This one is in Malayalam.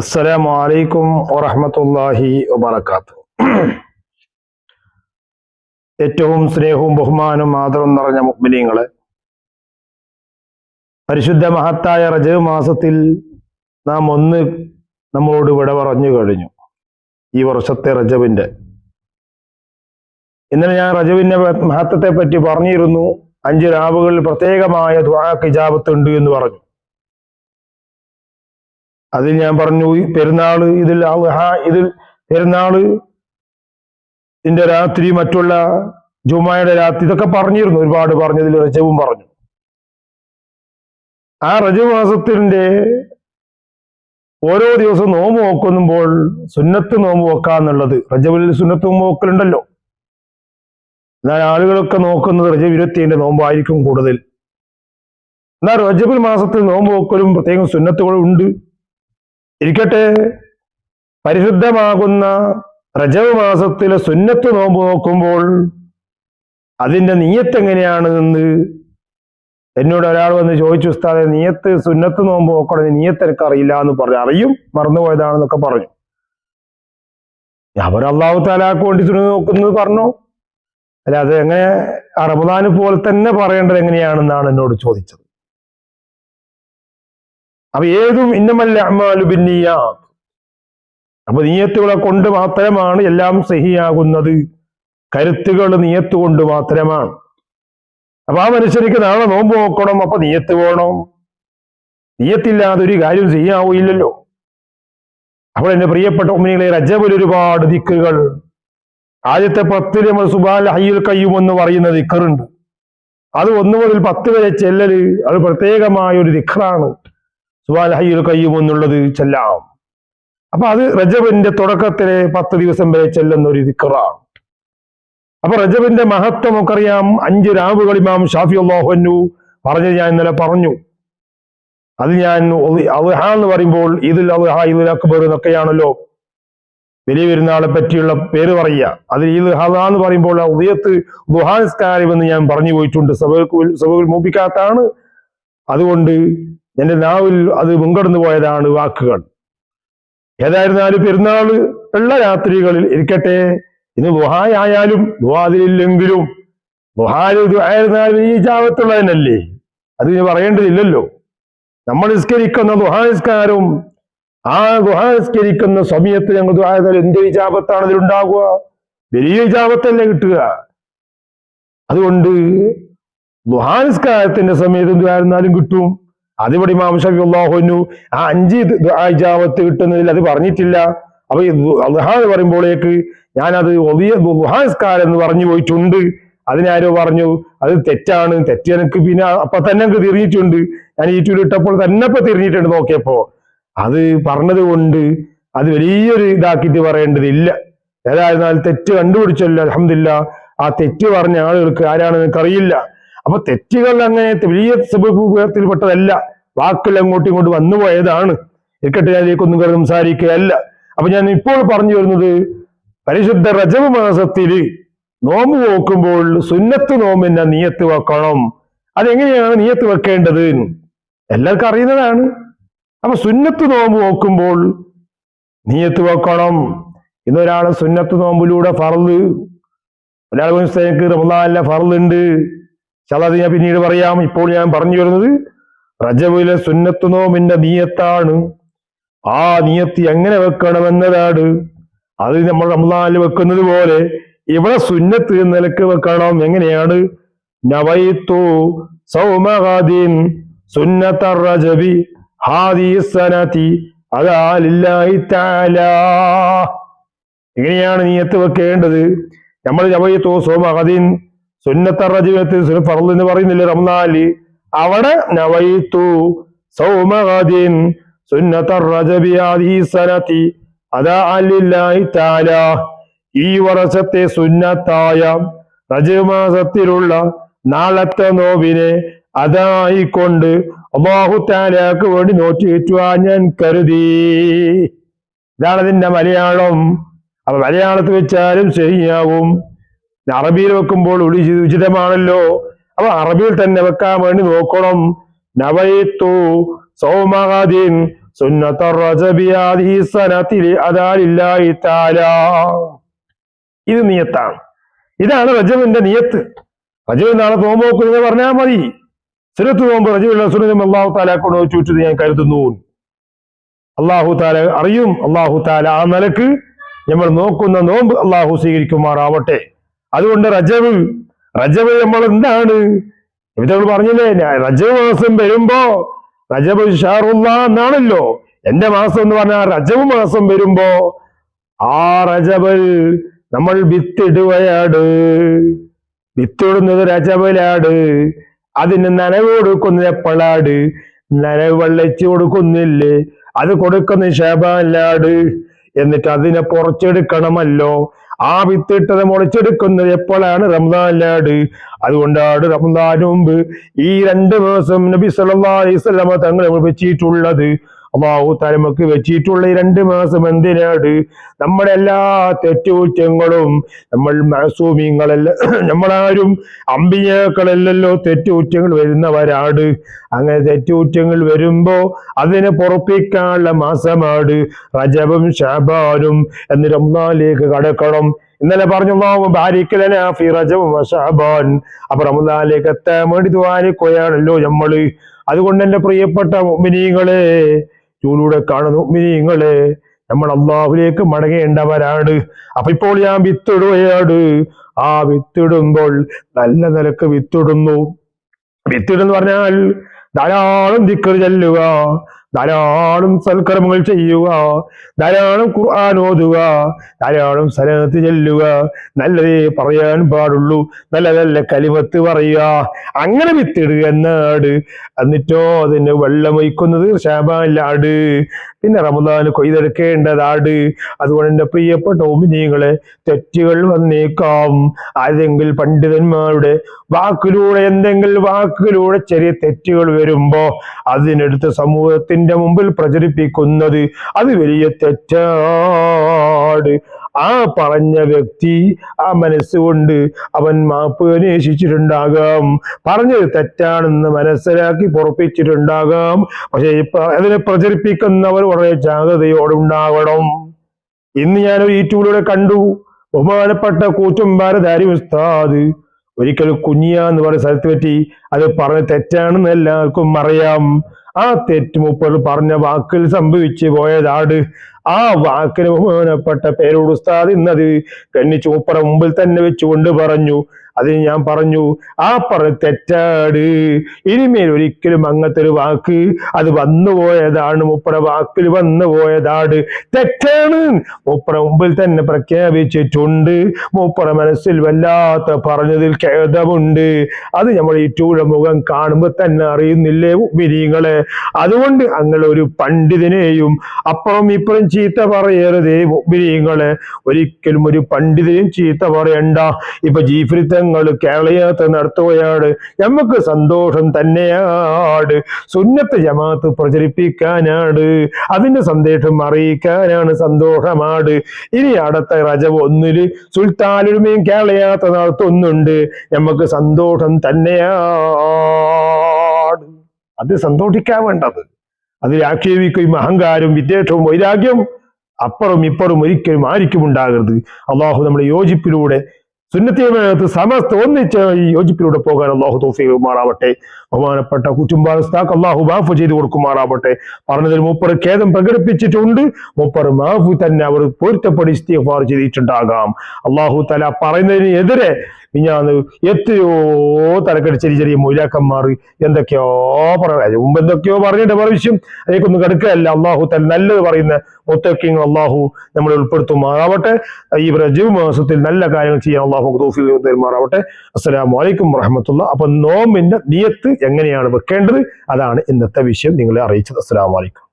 അസ്സലാമു അലൈക്കും വറഹ്മത്തുള്ളാഹി വബറകാത്തു ഏറ്റവും സ്നേഹവും ബഹുമാനവും ആദരവും നിറഞ്ഞ മുഗ്മിനീങ്ങളെ പരിശുദ്ധ മഹത്തായ റജബ് മാസത്തിൽ നാം ഒന്ന് നമ്മളോട് വിട പറഞ്ഞു കഴിഞ്ഞു ഈ വർഷത്തെ റജബിന്റെ ഇന്നലെ ഞാൻ റജവിന്റെ മഹത്വത്തെ പറ്റി പറഞ്ഞിരുന്നു. അഞ്ച് രാവുകളിൽ പ്രത്യേകമായ ദ്വാക്ക് കിജാബത്ത് ഉണ്ട് എന്ന് പറഞ്ഞു. അതിൽ ഞാൻ പറഞ്ഞു പെരുന്നാൾ ഇതിൽ ഇതിൽ പെരുന്നാൾ ഇതിന്റെ രാത്രി മറ്റുള്ള ജുമായുടെ രാത്രി ഇതൊക്കെ പറഞ്ഞിരുന്നു ഒരുപാട് പറഞ്ഞതിൽ റജവും പറഞ്ഞു. ആ റജബ് മാസത്തിന്റെ ഓരോ ദിവസവും നോമ്പ് നോക്കുമ്പോൾ സുന്നത്ത് നോമ്പ് വെക്കാന്നുള്ളത് റജബിൽ സുന്നത്ത് നോമ്പ് വെക്കലുണ്ടല്ലോ. എന്നാൽ ആളുകളൊക്കെ നോക്കുന്നത് റജബ് ഇരുപത്തിയേന്റെ നോമ്പായിരിക്കും കൂടുതൽ. എന്നാൽ റജബിൽ മാസത്തിൽ നോമ്പ് നോക്കലും പ്രത്യേകം സുന്നത്തുകളും ഉണ്ട്. ഇരിക്കട്ടെ. പരിശുദ്ധമാകുന്ന റജബ് മാസത്തിലെ സുന്നത്ത് നോമ്പ് നോക്കുമ്പോൾ അതിന്റെ നീയത്ത് എങ്ങനെയാണ് എന്ന് എന്നോട് ഒരാൾ വന്ന് ചോദിച്ചു ഉസ്താദെ നീയത്ത് സുന്നത്ത് നോമ്പ് നോക്കണം നീയത്ത് എനിക്ക് അറിയില്ല എന്ന് പറഞ്ഞു. അറിയും മറന്നുപോയതാണെന്നൊക്കെ പറഞ്ഞു. അവർ അള്ളാഹു താലാക്ക് വേണ്ടി സുന്നത്ത് നോക്കുന്നത് പറഞ്ഞു. അല്ല അത് എങ്ങനെ റമദാന് പോലെ തന്നെ പറയേണ്ടത് എങ്ങനെയാണെന്നാണ് എന്നോട് ചോദിച്ചത്. അപ്പൊ ഏതും ഇന്നമല്ല അമ്മാലു ബിന്നിയാത്ത്. അപ്പൊ നീയത്തുകളെ കൊണ്ട് മാത്രമാണ് എല്ലാം സഹിയാകുന്നത്. കരുത്തുകൾ നീയത്ത് കൊണ്ട് മാത്രമാണ്. അപ്പൊ ആ മനുഷ്യനിക്ക് നാളെ നോമ്പ് നോക്കണം അപ്പൊ നീയത്ത് വേണം നീയത്തില്ലാതെ ഒരു കാര്യം ചെയ്യാവൂയില്ലല്ലോ അപ്പോൾ എന്റെ പ്രിയപ്പെട്ട ഉമ്മിനികളെ റജബിൽ ഒരുപാട് ദിക്കുകൾ. ആദ്യത്തെ പത്തിൽ നമ്മൾ സുബാൽ ഹയ്യുൽ കയ്യും എന്ന് പറയുന്ന ദിക്കറുണ്ട്. അത് ഒന്ന് മുതൽ പത്ത് വരെ ചെല്ലല് അത് പ്രത്യേകമായ ഒരു ദിക്കറാണ്. സുബാൽ ഹയ്യുൽ കയ്യും എന്നുള്ളത് ചെല്ലാം. അപ്പൊ അത് റജബിന്റെ തുടക്കത്തിലെ പത്ത് ദിവസം വരെ ചെല്ലുന്ന ഒരു ദിക്കറാണ് അപ്പൊ റജബിന്റെ മഹത്വം നമുക്കറിയാം. അഞ്ച് രാവുകൾ ഇമാം ഷാഫി അള്ളാഹുനു പറഞ്ഞത് ഞാൻ ഇന്നലെ പറഞ്ഞു. അത് ഞാൻ അൽഹ എന്ന് പറയുമ്പോൾ ഇതിൽ അൽഹ ഇതിൽ അക്ബർ എന്നൊക്കെയാണല്ലോ വലിയ പെരുന്നാളെ പറ്റിയുള്ള പേര് പറയുക. അതിൽ ഈദ് ഹദ എന്ന് പറയുമ്പോൾ ഉദയത്ത് ദുഹാസ്കാരം എന്ന് ഞാൻ പറഞ്ഞു പോയിട്ടുണ്ട്. സഭകൾ സഭകൾ മോപിക്കാത്താണ് അതുകൊണ്ട് എന്റെ നാവിൽ അത് മുൻകടന്നു പോയതാണ് വാക്കുകൾ. ഏതായിരുന്നാലും പെരുന്നാൾ ഉള്ള രാത്രികളിൽ ഇരിക്കട്ടെ. ഇന്ന് ദുഹായായാലും ദുഹാതിലില്ലെങ്കിലും ദുഹാൽ ആയിരുന്നാലും ഈ ജാവത്തുള്ളതിനല്ലേ അത് ഇനി പറയേണ്ടതില്ലല്ലോ. നമ്മൾ നിസ്കരിക്കുന്ന ദുഹാനിസ്കാരവും ആ ദുഹാനിസ്കരിക്കുന്ന സമയത്ത് ഞങ്ങൾ ദുഹായതാൽ എന്ത് വിജാപത്താണ് ഇതിലുണ്ടാകുക വലിയ വിജാപത്തല്ലേ കിട്ടുക? അതുകൊണ്ട് ദുഹാനിസ്കാരത്തിന്റെ സമയത്ത് എന്തുവായിരുന്നാലും കിട്ടും. അതിവിടെ ഇമാം ആ അഞ്ച് ഇജാബത്ത് കിട്ടുന്നതിൽ അത് പറഞ്ഞിട്ടില്ല. അപ്പൊ ഈ എന്ന് പറയുമ്പോഴേക്ക് ഞാനത് ദുഹാസ്കാരം എന്ന് പറഞ്ഞു പോയിട്ടുണ്ട്. അതിനാരോ പറഞ്ഞു അത് തെറ്റാണ് തെറ്റ് എനിക്ക് പിന്നെ അപ്പൊ തന്നെ എനിക്ക് തിരിഞ്ഞിട്ടുണ്ട്. ഞാൻ യൂട്യൂബിൽ ഇട്ടപ്പോൾ തന്നെ ഇപ്പൊ തിരിഞ്ഞിട്ടുണ്ട് നോക്കിയപ്പോ. അത് പറഞ്ഞത് കൊണ്ട് അത് വലിയൊരു ഇതാക്കിയിട്ട് പറയേണ്ടതില്ല. ഏതായിരുന്നാലും തെറ്റ് കണ്ടുപിടിച്ചല്ലോ അലഹമില്ല ആ തെറ്റ് പറഞ്ഞ ആളുകൾക്ക് ആരാണെന്ന് എനിക്കറിയില്ല. അപ്പൊ തെറ്റുകൾ അങ്ങനെ വലിയ സ്വഭാവത്തിൽപ്പെട്ടതല്ല വാക്കുകൾ അങ്ങോട്ടും ഇങ്ങോട്ടും വന്നുപോയതാണ് ഇരിക്കട്ടെ അതിലേക്കൊന്നും കയറി സംസാരിക്കുകയല്ല. അപ്പൊ ഞാൻ ഇപ്പോൾ പറഞ്ഞു വരുന്നത് പരിശുദ്ധ റജബ് മാസത്തിൽ നോമ്പ് നോക്കുമ്പോൾ സുന്നത്ത് നോമ്പിന്റെ നീയത്ത് വെക്കണം. അതെങ്ങനെയാണ് നീയത്ത് വെക്കേണ്ടത്? എല്ലാവർക്കും അറിയുന്നതാണ്. അപ്പൊ സുന്നത്ത് നോമ്പ് നോക്കുമ്പോൾ നീയത്ത് വെക്കണം. ഇന്നൊരാളെ സുന്നത്ത് നോമ്പിലൂടെ ഫറൽ ഒരാൾ മുസ്ലിംക്ക് റമദാനിലെ ഫറലുണ്ട് ചിലത് ഞാൻ പിന്നീട് പറയാം. ഇപ്പോൾ ഞാൻ പറഞ്ഞു വരുന്നത് റജബിലെ സുന്നത്ത് നോമിന്റെ നീയത്താണ്. ആ നീയത്ത് എങ്ങനെ വെക്കണമെന്നതാണ്. അത് നമ്മൾ റംസാനിൽ വെക്കുന്നത് പോലെ ഇവിടെ സുന്നത്ത് നിലയ്ക്ക് വെക്കണം. എങ്ങനെയാണ്? നവൈത്തു സൗമഹാദീൻ സുന്നത്ത റജബി ഹാദി അതാ എങ്ങനെയാണ് നീയത്ത് വെക്കേണ്ടത്. നമ്മൾ നവൈത്തു സൗമഹാദീൻ സുന്നത്ത റജബത്തിൽ ഫർദ് എന്ന് പറയുന്നില്ല റംനാലി അവിടെ നവൈത്തു സൗമഹാദീൻ സുന്നത്ത റജബി സനതി അതാ ലില്ലാഹി തആല. ഈ വർഷത്തെ സുന്നത്തായ റജബ് മാസത്തിലുള്ള നാളത്തെ നോവിനെ അതായിക്കൊണ്ട് അള്ളാഹു താലാക്ക് വേണ്ടി നോറ്റി വെറ്റുവാൻ ഞാൻ കരുതി. ഇതാണ് അതിന്റെ മലയാളം. അപ്പൊ മലയാളത്തിൽ വെച്ചാലും ശരിയാവും. അറബിയിൽ വെക്കുമ്പോൾ ഉളി ഉചിതമാണല്ലോ. അപ്പൊ അറബിയിൽ തന്നെ വെക്കാൻ വേണ്ടി നോക്കണം. നവയത്തു തആല. ഇത് നിയത്താണ്. ഇതാണ് റജബിന്റെ നിയത്ത്. റജബ് നാളെ നോമ്പ് നോക്കുന്നത് പറഞ്ഞാൽ മതി. സുരത്ത് നോമ്പ് റജബുള്ള സുരജം അള്ളാഹു താല കൊണ്ട് ചുറ്റത് ഞാൻ കരുതുന്നു. അള്ളാഹു താല അറിയും. അള്ളാഹു താല ആ നിലയ്ക്ക് നമ്മൾ നോക്കുന്ന നോമ്പ് അള്ളാഹു സ്വീകരിക്കുമാറാവട്ടെ. അതുകൊണ്ട് റജബ് റജബ് നമ്മൾ എന്താണ്? പറഞ്ഞില്ലേ? റജബ് മാസം വരുമ്പോ റജബ് ഷാറുള്ള എന്നാണല്ലോ. എന്റെ മാസം എന്ന് പറഞ്ഞാൽ റജബ് മാസം വരുമ്പോ ആ റജബൽ നമ്മൾ വിത്തിടുകയാണ്. വിത്തിടുന്നത് രജവലാട് അതിന് നനവ് കൊടുക്കുന്നത് എപ്പോഴാണ്? നനവ് വെള്ളച്ച് കൊടുക്കുന്നില്ലേ? അത് കൊടുക്കുന്ന ശബാലാട് എന്നിട്ട് അതിനെ പൊറച്ചെടുക്കണമല്ലോ ആ വിത്തിട്ടത് മുളച്ചെടുക്കുന്നത് എപ്പോഴാണ്? റംസാനിലാട്. അതുകൊണ്ടാണ് റംസാന് മുമ്പ് ഈ രണ്ട് ദിവസം നബി സല്ലല്ലാഹു അലൈഹി തങ്ങൾ വെച്ചിട്ടുള്ളത്. അള്ളാഹു തലമക്ക് വെച്ചിട്ടുള്ള ഈ രണ്ട് മാസം എന്തിനാട് നമ്മുടെ എല്ലാ തെറ്റുകുറ്റങ്ങളും നമ്മൾ മാസൂമിങ്ങളല്ല നമ്മളാരും അമ്പിയാക്കളല്ലല്ലോ തെറ്റുകുറ്റങ്ങൾ വരുന്നവരാട് അങ്ങനെ തെറ്റുകുറ്റങ്ങൾ വരുമ്പോ അതിനെ പൊറപ്പിക്കാനുള്ള മാസമാട് റജബും ഷാബാനും എന്ന് റംസാനിലേക്ക് കടക്കണം. ഇന്നലെ പറഞ്ഞു അല്ലാഹു ബാരിക് ലനാ ഫി റജബ് വശഅബാൻ അപ്പൊ റമദാനിലേക്ക് എത്താൻ വേണ്ടി ദ്വാരിക്കുകയാണല്ലോ നമ്മൾ. അതുകൊണ്ട് എന്റെ പ്രിയപ്പെട്ട മുഅ്മിനീങ്ങളെ ചൂലൂടെ കാണുന്നു. മിനിങ്ങളെ നമ്മൾ അള്ളാഹുലേക്ക് മടങ്ങേണ്ടവരാണ്. അപ്പൊ ഇപ്പോൾ ഞാൻ വിത്തിടുകയാണ്. ആ വിത്തിടുമ്പോൾ നല്ല നിലയ്ക്ക് വിത്തിടുന്നു. വിത്തിടുന്നു പറഞ്ഞാൽ ധാരാളം ദിക്കർ ചെല്ലുക. ധാരാളം സൽക്കർമ്മങ്ങൾ ചെയ്യുക. ധാരാളം ഖുർആൻ ഓതുക. ധാരാളം സലത്ത് ചെല്ലുക. നല്ലതേ പറയാൻ പാടുള്ളൂ. നല്ല നല്ല കലിമത്ത് പറയുക. അങ്ങനെ വിത്തിടുക എന്നാട്. എന്നിട്ടോ അതിന് വെള്ളം ഒഴിക്കുന്നത് ശാബാലാട് പിന്നെ റമദാന് കൊയ്തെടുക്കേണ്ടതാട് അതുകൊണ്ട് എന്റെ പ്രിയപ്പെട്ട ഓമിനിയങ്ങളെ തെറ്റുകൾ വന്നേക്കാം. ആരെങ്കിൽ പണ്ഡിതന്മാരുടെ വാക്കിലൂടെ എന്തെങ്കിലും വാക്കിലൂടെ ചെറിയ തെറ്റുകൾ വരുമ്പോ അതിനെടുത്ത് സമൂഹത്തിന്റെ മുമ്പിൽ പ്രചരിപ്പിക്കുന്നത് അത് വലിയ തെറ്റാട് ആ പറഞ്ഞ വ്യക്തി ആ മനസ്സുകൊണ്ട് അവൻ മാപ്പ് അന്വേഷിച്ചിട്ടുണ്ടാകാം. പറഞ്ഞത് തെറ്റാണെന്ന് മനസ്സിലാക്കി പൊറപ്പിച്ചിട്ടുണ്ടാകാം. പക്ഷെ അതിനെ പ്രചരിപ്പിക്കുന്നവർ വളരെ ജാഗ്രതയോടുണ്ടാകണം. ഇന്ന് ഞാനൊരു യൂട്യൂബിലൂടെ കണ്ടു. ബഹുമാനപ്പെട്ട കൂറ്റുംബാരധാരി ഉസ്താദ് ഒരിക്കൽ കുഞ്ഞിയ എന്ന് പറയുന്ന സ്ഥലത്ത് പറ്റി അത് പറഞ്ഞ തെറ്റാണെന്ന് എല്ലാവർക്കും അറിയാം. ആ തെറ്റ് മുപ്പത് പറഞ്ഞ വാക്കിൽ സംഭവിച്ചു പോയതാണ് ആ വാക്കിന് ബഹുമാനപ്പെട്ട പേരോട് ഉസ്താദ് ഇന്നത് ഗണ്ണിച്ചു മുപ്പറ മുമ്പിൽ തന്നെ വെച്ചുകൊണ്ട് പറഞ്ഞു. അതിന് ഞാൻ പറഞ്ഞു ആ പറഞ്ഞ തെറ്റാട്. ഇനിമേൽ ഒരിക്കലും അങ്ങനത്തെ ഒരു വാക്ക് അത് വന്നു പോയതാണ്. മുപ്പറ വാക്കിൽ വന്നു പോയതാണ് തെറ്റാണ്. മുപ്പറ മുമ്പിൽ തന്നെ പ്രഖ്യാപിച്ചിട്ടുണ്ട്. മുപ്പറ മനസ്സിൽ വല്ലാത്ത പറഞ്ഞതിൽ ഖേദമുണ്ട്. അത് നമ്മൾ ഈ ചൂഴ മുഖം കാണുമ്പോൾ തന്നെ അറിയുന്നില്ലേ വിരിങ്ങളെ അതുകൊണ്ട് അങ്ങനെ ഒരു പണ്ഡിതനെയും അപ്പുറം ഇപ്പുറം ചീത്ത പറയരുതേ വിരിങ്ങളെ ഒരിക്കലും ഒരു പണ്ഡിതനെയും ചീത്ത പറയണ്ട. ഇപ്പൊ ജീഫ്രിത്തങ്ങൾ കേരളീയത്ത് നടത്തുകയാണ്. നമുക്ക് സന്തോഷം തന്നെയാണ്. സുന്നത്ത് ജമാഅത്ത് പ്രചരിപ്പിക്കാനാണ്. അതിന്റെ സന്ദേശം അറിയിക്കാനാണ് സന്തോഷമാണ്. ഇനി അടുത്ത റജബ് ഒന്നിൽ സുൽത്താനുമയും കേരളയാത്ര നടത്തുന്നുണ്ട്. നമുക്ക് സന്തോഷം തന്നെയാണ്. അത് സന്തോഷിക്കാൻ വേണ്ടത് അതിൽ ആക്ഷേപിക്കുകയും അഹങ്കാരവും വിദ്വേഷവും വൈരാഗ്യം അപ്പുറം ഇപ്പുറം ഒരിക്കലും ആയിരിക്കും ഉണ്ടാകരുത്. അള്ളാഹു നമ്മുടെ യോജിപ്പിലൂടെ സുന്നത്തിയമേത്ത് സമസ്ത ഒന്നിച്ച് ഈ യോജിപ്പിലൂടെ പോകാൻ അള്ളാഹു തോഫീ മാറാവട്ടെ ബഹുമാനപ്പെട്ട കുറ്റുംബാസ്താക്ക് അള്ളാഹു മാഫ് ചെയ്തു കൊടുക്കുമാറാവട്ടെ. പറഞ്ഞതിൽ മൂപ്പർ ഖേദം പ്രകടിപ്പിച്ചിട്ടുണ്ട്. മൂപ്പർ മാഫു തന്നെ അവർ പൊരുത്തപ്പെടി ഇസ്തിഫാർ ചെയ്തിട്ടുണ്ടാകാം. അള്ളാഹു തല പറയുന്നതിന് ഞാൻ എത്രയോ തലക്കെട്ട് ചെറിയ ചെറിയ മൊയിലാക്കന്മാർ എന്തൊക്കെയോ പറയാം മുമ്പ് എന്തൊക്കെയോ പറഞ്ഞിട്ട് പ്രാവശ്യം അതിലേക്കൊന്നും കിടക്കുകയല്ല. അള്ളാഹു തൻ നല്ലത് പറയുന്ന മുത്തക്കിങ് അള്ളാഹു നമ്മളെ ഉൾപ്പെടുത്തുമാറാവട്ടെ. ഈ റജീവ് മാസത്തിൽ നല്ല കാര്യങ്ങൾ ചെയ്യാൻ അള്ളാഹു മാറാവട്ടെ തരുമാറാവട്ടെ. അസ്സലാമു അലൈക്കും വറഹമത്തുള്ള അപ്പൊ നോമ്പിന്റെ നിയത്ത് എങ്ങനെയാണ് വെക്കേണ്ടത്? അതാണ് ഇന്നത്തെ വിഷയം. നിങ്ങളെ അറിയിച്ചത്. അസ്സലാമു അലൈക്കും.